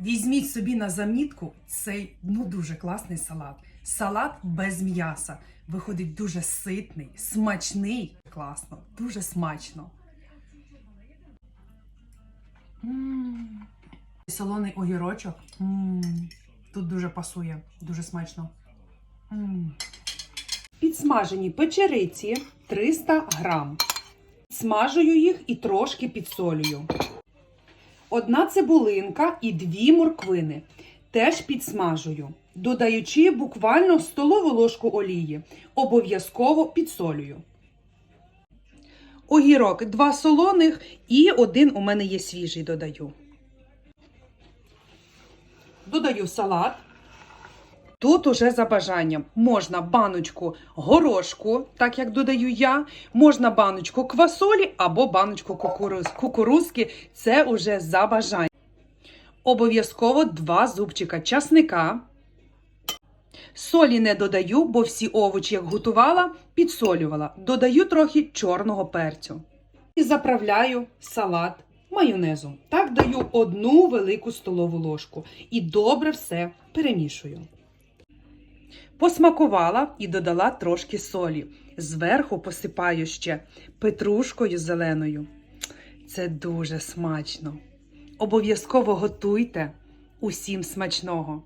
Візьміть собі на замітку цей ну дуже класний салат. Салат без м'яса. Виходить дуже ситний, смачний. Класно, дуже смачно. М. Солоний огірочок. М. Тут дуже пасує, дуже смачно. М. Підсмажені печериці 300 грам. Смажую їх і трошки підсолюю. Одна цибулинка і дві морквини. Теж підсмажую, додаючи буквально столову ложку олії. Обов'язково підсолюю. Огірок два солоних і один у мене є свіжий додаю. Додаю салат. Тут уже за бажанням можна баночку горошку, так як додаю я, можна баночку квасолі або баночку кукуруз, кукурузки. Це уже за бажанням. Обов'язково два зубчика часника. Солі не додаю, бо всі овочі, як готувала, підсолювала. Додаю трохи чорного перцю. І заправляю салат майонезом. Так даю одну велику столову ложку. І добре все перемішую. Посмакувала і додала трошки солі. Зверху посипаю ще петрушкою зеленою. Це дуже смачно. Обов'язково готуйте усім смачного.